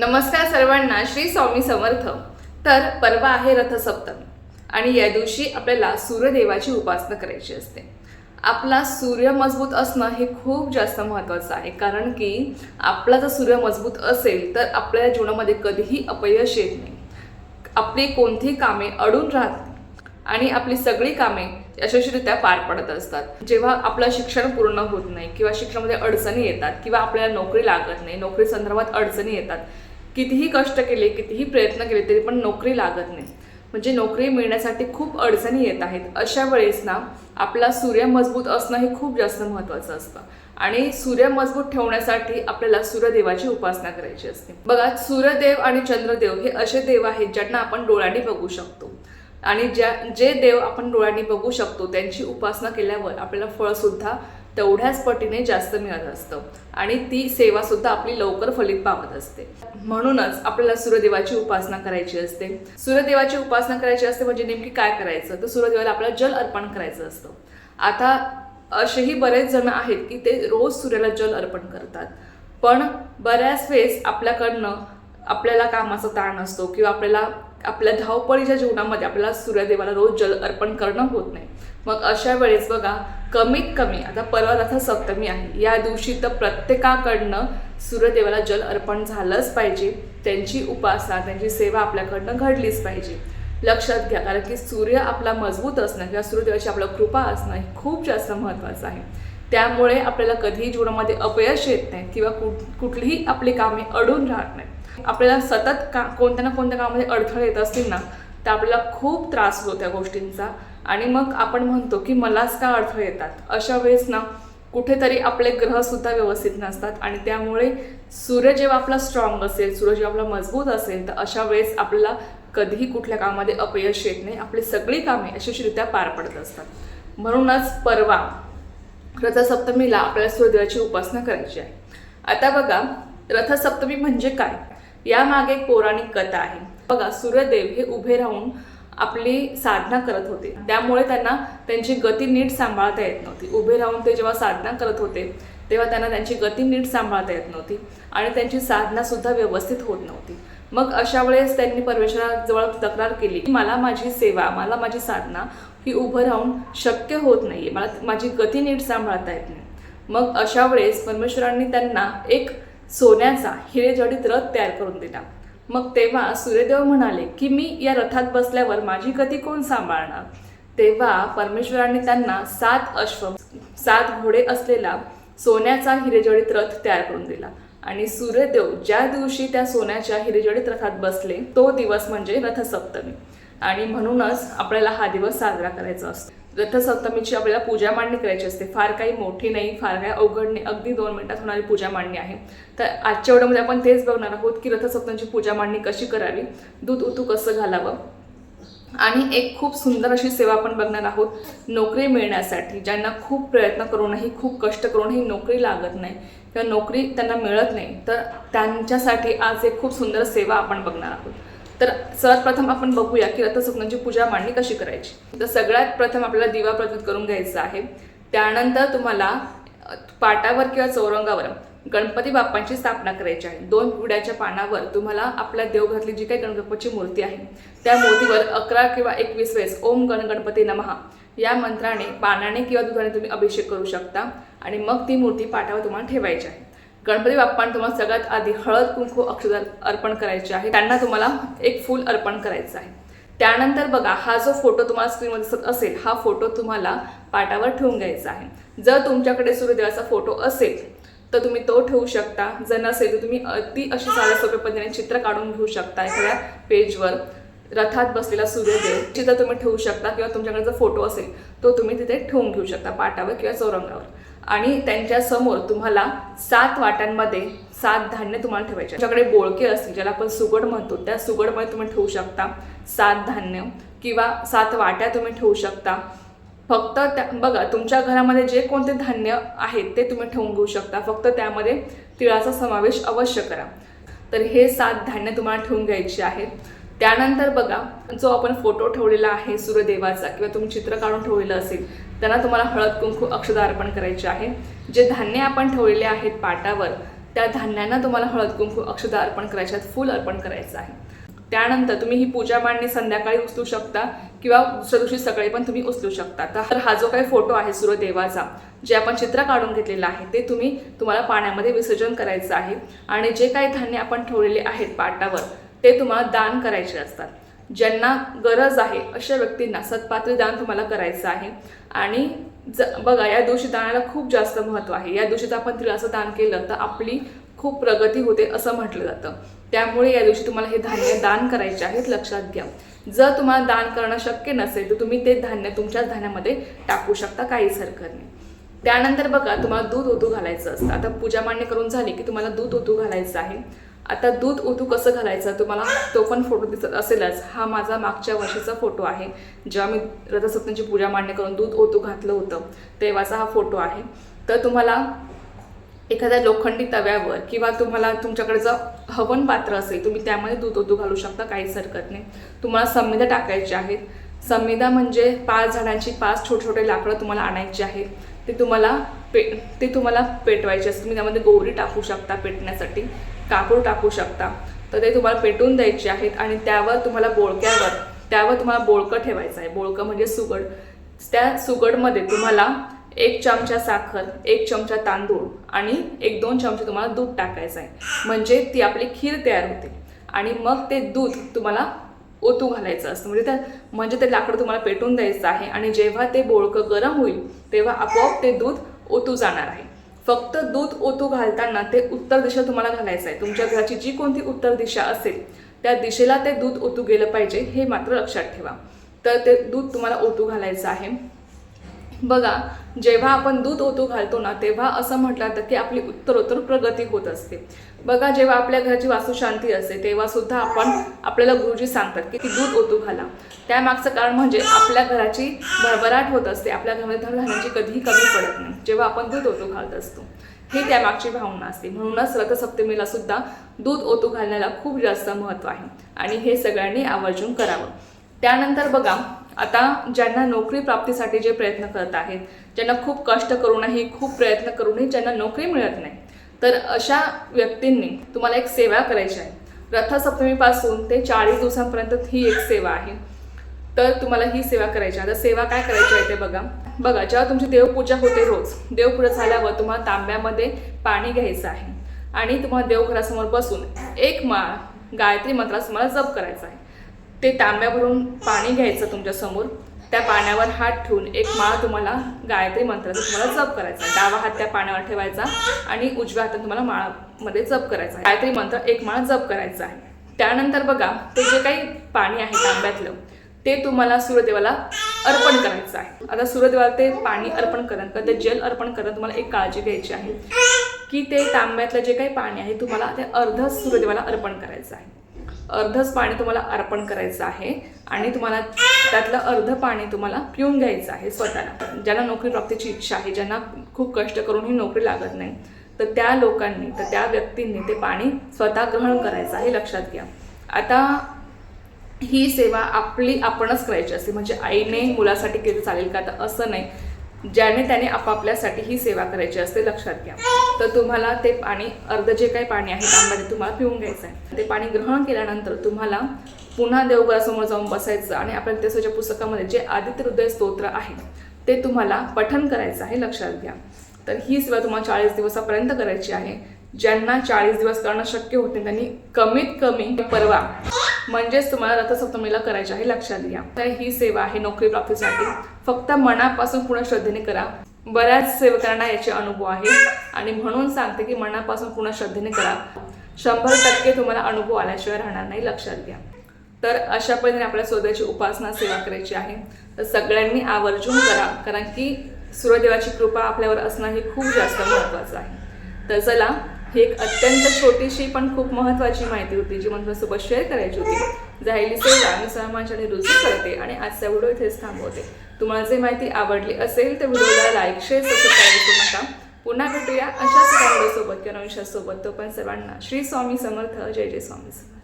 नमस्कार सर्वांना श्री स्वामी समर्थ. तर परवा आहे रथसप्तमी आणि या दिवशी आपल्याला सूर्यदेवाची उपासना करायची असते. आपला सूर्य मजबूत असणं हे खूप जास्त महत्त्वाचं आहे कारण की आपला जर सूर्य मजबूत असेल तर आपल्या जीवनामध्ये कधीही अपयश येत नाही. आपली कोणतीही कामे अडून राहत आणि आपली सगळी कामे यशस्वीरित्या पार पडत असतात. जेव्हा आपलं शिक्षण पूर्ण होत नाही किंवा शिक्षणामध्ये अडचणी येतात किंवा आपल्याला नोकरी लागत नाही नोकरी संदर्भात अडचणी येतात कितीही कष्ट केले कितीही प्रयत्न केले तरी पण नोकरी लागत नाही. म्हणजे नोकरी मिळण्यासाठी खूप अडचणी येत आहेत. अशा वेळेस ना आपला सूर्य मजबूत असणं हे खूप जास्त महत्त्वाचं असतं. आणि सूर्य मजबूत ठेवण्यासाठी आपल्याला सूर्यदेवाची उपासना करायची असते. बघा सूर्यदेव आणि चंद्रदेव हे असे देव आहेत ज्यांना आपण डोळ्यांनी बघू शकतो. आणि ज्या जे देव आपण डोळ्यांनी बघू शकतो त्यांची उपासना केल्यावर आपल्याला फळसुद्धा तेवढ्याच पटीने जास्त मिळत असतं. आणि ती सेवासुद्धा आपली लवकर फलित पावत असते. म्हणूनच आपल्याला सूर्यदेवाची उपासना करायची असते. सूर्यदेवाची उपासना करायची असते म्हणजे नेमकी काय करायचं? तर सूर्यदेवाला आपल्याला जल अर्पण करायचं असतं. आता असेही बरेच जण आहेत की ते रोज सूर्याला जल अर्पण करतात. पण बऱ्याच वेळेस आपल्याकडनं आपल्याला कामाचा ताण असतो किंवा आपल्याला आपल्या धावपळीच्या जीवनामध्ये आपल्याला सूर्यदेवाला रोज जल अर्पण करणं होत नाही. मग अशा वेळेस बघा कमीत कमी आता परवा रथ सप्तमी आहे या दिवशी तर प्रत्येकाकडनं सूर्यदेवाला जल अर्पण झालंच पाहिजे. त्यांची उपासना त्यांची सेवा आपल्याकडनं घडलीच पाहिजे. लक्षात घ्या कारण की सूर्य आपला मजबूत असणं किंवा सूर्यदेवाची आपला कृपा असणं हे खूप जास्त महत्त्वाचं आहे. त्यामुळे आपल्याला कधीही जीवनामध्ये अपयश येत नाही किंवा कुठ कुठलीही आपली कामे अडून राहत नाही आपल्याला सतत का कोणत्या ना कोणत्या कामामध्ये अडथळे येत असतील ना तर आपल्याला खूप त्रास होतो त्या गोष्टींचा. आणि मग आपण म्हणतो की मलाच का अडथळे येतात? अशा वेळेस ना कुठेतरी आपले ग्रहसुद्धा व्यवस्थित नसतात. आणि त्यामुळे सूर्य जेव्हा आपला स्ट्रॉंग असेल सूर्य जेव्हा आपला मजबूत असेल तर अशा वेळेस आपल्याला कधीही कुठल्या कामामध्ये अपयश येत नाही. आपली सगळी कामे यशस्वीरित्या पार पडत असतात. म्हणूनच परवा रथसप्तमीला आपल्याला सूर्यदेवाची उपासना करायची आहे. आता बघा रथसप्तमी म्हणजे काय? यामागे एक पौराणिक कथा आहे. बघा सूर्यदेव हे उभे राहून आपली साधना करत होते. त्यामुळे त्यांना त्यांची गती नीट सांभाळता येत नव्हती. उभे राहून ते जेव्हा साधना करत होते तेव्हा त्यांना त्यांची गती नीट सांभाळता येत नव्हती आणि त्यांची साधनासुद्धा व्यवस्थित होत नव्हती. मग अशा वेळेस त्यांनी परमेश्वराजवळ तक्रार केली की मला माझी सेवा मला माझी साधना ही उभं राहून शक्य होत नाही आहे मला माझी गती नीट सांभाळता येत नाही. मग अशा वेळेस परमेश्वरांनी त्यांना एक सोन्याचा हिरेजडित रथ तयार करून दिला. मग तेव्हा सूर्यदेव म्हणाले की मी या रथात बसल्यावर माझी गती कोण सांभाळणार? तेव्हा परमेश्वरांनी त्यांना सात अश्व सात घोडे असलेला सोन्याचा हिरेजडित रथ तयार करून दिला. आणि सूर्यदेव ज्या दिवशी त्या सोन्याच्या हिरेजडित रथात बसले तो दिवस म्हणजे रथसप्तमी. आणि म्हणूनच आपल्याला हा दिवस साजरा करायचा असतो. रथसप्तमीची आपल्याला पूजा मांडणी करायची असते. फार काही मोठी नाही फार काही अवघड नाही. अगदी दोन मिनिटात होणारी पूजा मांडणी आहे. तर आजच्या वेळेमध्ये आपण तेच बघणार आहोत की रथसप्तमीची पूजा मांडणी कशी करावी दूध उतू कसं घालावं. आणि एक खूप सुंदर अशी सेवा आपण बघणार आहोत नोकरी मिळण्यासाठी. ज्यांना खूप प्रयत्न करूनही खूप कष्ट करूनही नोकरी लागत नाही किंवा नोकरी त्यांना मिळत नाही तर त्यांच्यासाठी आज एक खूप सुंदर सेवा आपण बघणार आहोत. तर सर्वात प्रथम आपण बघूया की रथसुग्नाची पूजा मांडणी कशी करायची. तर सगळ्यात प्रथम आपल्याला दिवा प्रज्वलित करून घ्यायचा आहे. त्यानंतर तुम्हाला पाटावर किंवा चौरंगावर गणपती बाप्पांची स्थापना करायची आहे. दोन पुड्याच्या पानावर तुम्हाला आपल्या देवघरातली जी काही गणपतीची मूर्ती आहे त्या मूर्तीवर अकरा किंवा एकवीस वेळेस ओम गण गणपती नमहा या मंत्राने पानाने किंवा दुधाने तुम्ही अभिषेक करू शकता. आणि मग ती मूर्ती पाटावर तुम्हाला ठेवायची आहे. गणपती बाप्पांना तुम्हाला सगळ्यात आधी हळद कुंकू अक्षर अर्पण करायचे आहे. त्यांना तुम्हाला एक फूल अर्पण करायचं आहे. त्यानंतर बघा हा जो फोटो तुम्हाला स्क्रीनमध्ये दिसत असेल हा फोटो तुम्हाला पाटावर ठेवून घ्यायचा आहे. जर तुमच्याकडे सूर्यदेवाचा फोटो असेल तर तुम्ही तो ठेवू शकता. जर नसेल तर तुम्ही अति अशी साध्या सोप्या पद्धतीने चित्र काढून घेऊ शकता एखाद्या पेजवर. रथात बसलेला सूर्यदेव चित्र तुम्ही ठेवू शकता किंवा तुमच्याकडे जर फोटो असेल तो तुम्ही तिथे ठेवून घेऊ शकता पाटावर किंवा चौरंगावर. आणि त्यांच्यासमोर तुम्हाला सात वाट्यांमध्ये सात धान्य तुम्हाला ठेवायचे. तुमच्याकडे बोळके असतील ज्याला आपण सुगड म्हणतो त्या सुगडमध्ये तुम्ही ठेवू शकता सात धान्य किंवा सात वाट्या तुम्ही ठेवू शकता. फक्त त्या बघा तुमच्या घरामध्ये जे कोणते धान्य आहेत ते तुम्ही ठेवून घेऊ शकता. फक्त त्यामध्ये तिळाचा समावेश अवश्य करा. तर हे सात धान्य तुम्हाला ठेवून घ्यायची आहेत. त्यानंतर बघा जो आपण फोटो ठेवलेला आहे सूर्यदेवाचा किंवा तुम्ही चित्र काढून ठेवलेलं असेल त्यांना तुम्हाला हळद कुंकू अक्षदा अर्पण करायचे आहे. जे धान्य आपण ठेवलेले आहेत पाटावर त्या धान्यांना तुम्हाला हळद कुंकू अक्षता अर्पण करायचे आहेत फूल अर्पण करायचं आहे. त्यानंतर तुम्ही ही पूजा मांडणी संध्याकाळी उचलू शकता किंवा दुसऱ्या दिवशी सकाळी पण तुम्ही उचलू शकता. तर हा जो काही फोटो आहे सूर्यदेवाचा जे आपण चित्र काढून घेतलेलं आहे ते तुम्ही तुम्हाला पाण्यामध्ये विसर्जन करायचं आहे. आणि जे काही धान्य आपण ठेवलेले आहेत पाटावर ते तुम्हाला दान करायचे असतात. ज्यांना गरज आहे अशा व्यक्तींना सत्पात्री दान तुम्हाला करायचं आहे. आणि ज बघा या दिवशी दानाला खूप जास्त महत्त्व आहे. या दिवशी जर आपण तिळाचं दान केलं तर आपली खूप प्रगती होते असं म्हटलं जातं. त्यामुळे या दिवशी तुम्हाला हे धान्य दान करायचे आहेत लक्षात घ्या. जर तुम्हाला दान करणं शक्य नसेल तर तुम्ही ते धान्य तुमच्याच धान्यामध्ये टाकू शकता काहीच हरकत नाही. त्यानंतर बघा तुम्हाला दूध ओतू घालायचं असतं. आता पूजा मांडणी करून झाली की तुम्हाला दूध ओतू घालायचं आहे. आता दूध ओतू कसं घालायचं? तुम्हाला तो पण फोटो दिसत असेलच. हा माझा मागच्या वर्षीचा फोटो आहे जेव्हा मी रथसप्तमीची पूजा मांडणी करून दूध ओतू घातलं होतं तेव्हाचा हा फोटो आहे. तर तुम्हाला एखाद्या लोखंडी तव्यावर किंवा तुम्हाला तुमच्याकडे जर हवन पात्र असेल तुम्ही त्यामध्ये दूध ओतू घालू शकता काहीच हरकत नाही. तुम्हाला संविधा टाकायची आहेत संविधा म्हणजे पाच झाडांची पाच छोटे छोटे लाकडं तुम्हाला आणायची आहेत. ते तुम्हाला पे ते तुम्हाला पेटवायचे असते तुम्ही त्यामध्ये गोवरी टाकू शकता पेटण्यासाठी. कापूर टाकू शकता. तर ते तुम्हाला पेटून द्यायचे आहेत आणि त्यावर तुम्हाला बोळक्यावर त्यावर तुम्हाला बोळकं ठेवायचं आहे. बोळकं म्हणजे सुगड. त्या सुगडमध्ये तुम्हाला एक चमचा साखर एक चमचा तांदूळ आणि एक दोन चमचे तुम्हाला दूध टाकायचं आहे. म्हणजे ती आपली खीर तयार होते. आणि मग ते दूध तुम्हाला ओतू घालायचं असतं. म्हणजे त्या म्हणजे ते लाकडं तुम्हाला पेटून द्यायचं आहे आणि जेव्हा ते बोळकं गरम होईल तेव्हा आपोआप ते दूध ओतू जाणार आहे. फक्त दूध ओतू घालताना ते उत्तर दिशा तुम्हाला घालायचं आहे तुमच्या घराची जी कोणती उत्तर दिशा असेल त्या दिशेला ते दूध ओतू गेलं पाहिजे हे मात्र लक्षात ठेवा. तर ते दूध तुम्हाला ओतू घालायचं आहे. बघा जेव्हा आपण दूध ओतू घालतो ना तेव्हा असं म्हटलं जातं की आपली उत्तरोत्तर प्रगती होत असते. बघा जेव्हा आपल्या घराची वास्तुशांती असते तेव्हा सुद्धा आपण आपल्याला गुरुजी सांगतात की ती दूध ओतू घाला. त्यामागचं कारण म्हणजे आपल्या घराची भरभराट होत असते आपल्या घरामध्ये धडधान्याची कधीही कमी पडत नाही जेव्हा आपण दूध ओतू घालत असतो. ही त्यामागची भावना असते. म्हणूनच रथसप्तमीला सुद्धा दूध ओतू घालण्याला खूप जास्त महत्त्व आहे आणि हे सगळ्यांनी आवर्जून करावं. त्यानंतर बघा आता ज्यांना नोकरी प्राप्तीसाठी जे प्रयत्न करत आहेत ज्यांना खूप कष्ट करूनही खूप प्रयत्न करूनही ज्यांना नोकरी मिळत नाही तर अशा व्यक्तींनी तुम्हाला एक सेवा करायची आहे. रथसप्तमीपासून ते चाळीस दिवसांपर्यंत ही एक सेवा आहे. तर तुम्हाला ही सेवा करायची आहे. आता सेवा काय करायची आहे ते बघा. बघा जेव्हा तुमची देवपूजा होते रोज देवपूजा झाल्यावर तुम्हाला तांब्यामध्ये पाणी घ्यायचं आहे. आणि तुम्हाला देवघरासमोर बसून एक माळ गायत्री मंत्रास तुम्हाला जप करायचा आहे. ते तांब्यावरून पाणी घ्यायचं तुमच्यासमोर. त्या पाण्यावर हात ठेवून एक माळ तुम्हाला गायत्री मंत्राचा तुम्हाला जप करायचा आहे. डावा हात त्या पाण्यावर ठेवायचा आणि उजव्या हातात तुम्हाला माळामध्ये जप करायचा आहे. गायत्री मंत्र एक माळ जप करायचा आहे. त्यानंतर बघा ते जे काही पाणी आहे तांब्यातलं ते तुम्हाला सूर्यदेवाला अर्पण करायचं आहे. आता सूर्यदेवाला ते पाणी अर्पण करा किंवा ते जल अर्पण करत तुम्हाला एक काळजी घ्यायची आहे. की ते तांब्यातलं जे काही पाणी आहे तुम्हाला ते अर्ध सूर्यदेवाला अर्पण करायचं आहे. अर्धच पाणी तुम्हाला अर्पण करायचं आहे आणि तुम्हाला त्यातलं अर्ध पाणी तुम्हाला पिऊन घ्यायचं आहे स्वतःला. ज्यांना नोकरी प्राप्तीची इच्छा आहे ज्यांना खूप कष्ट करून ही नोकरी लागत नाही तर त्या लोकांनी तर त्या व्यक्तींनी ते पाणी स्वतः ग्रहण करायचं आहे लक्षात घ्या. आता ही सेवा आपली आपणच करायची असते. म्हणजे आईने मुलासाठी केली चालेल का? तर असं नाही. ज्याने त्याने आपापल्यासाठी ही सेवा करायची असते लक्षात घ्या. तर तुम्हाला ते पाणी अर्ध जे काही पाणी आहे त्यामध्ये तुम्हाला पिऊन घ्यायचं आहे. ते पाणी ग्रहण केल्यानंतर तुम्हाला पुन्हा देवघरासमोर जाऊन बसायचं आणि आपल्या त्याच्या पुस्तकामध्ये जे आदित्य हृदय स्तोत्र आहे ते तुम्हाला पठन करायचं आहे लक्षात घ्या. तर ही सेवा तुम्हाला चाळीस दिवसापर्यंत करायची आहे. ज्यांना चाळीस दिवस करणं शक्य होत नाही त्यांनी कमीत कमी परवा म्हणजेच तुम्हाला रथसप्तमीला करायचे आहे लक्षात घ्या. तर ही सेवा आहे नोकरी प्राप्तीसाठी. फक्त मनापासून पूर्ण श्रद्धेने करा. बऱ्याच सेवकांना याचे अनुभव आहे. आणि म्हणून सांगते की मनापासून पूर्ण श्रद्धेने करा. शंभर टक्के तुम्हाला अनुभव आल्याशिवाय राहणार नाही लक्षात घ्या. तर अशा पद्धतीने आपल्या स्वतःची उपासना सेवा करायची आहे. तर सगळ्यांनी आवर्जून करा. कारण की सूर्यदेवाची कृपा आपल्यावर असणं हे खूप जास्त महत्त्वाचं आहे. तर चला ही एक अत्यंत छोटीशी पण खूप महत्त्वाची माहिती होती जी म्हणून तुमच्यासोबत शेअर करायची होती. जायली सेवा मी सर्वांच्याने रुजू करते आणि आजचा व्हिडिओ इथेच थांबवते. तुम्हाला जे माहिती आवडली असेल तर व्हिडिओला लाईक शेअर सबस्क्राईब करू नका. पुन्हा भेटूया अशाच व्हिडिओसोबत किंवा नवीन सोबत. तो पण सर्वांना श्री स्वामी समर्थ. जय जय स्वामी समर्थ.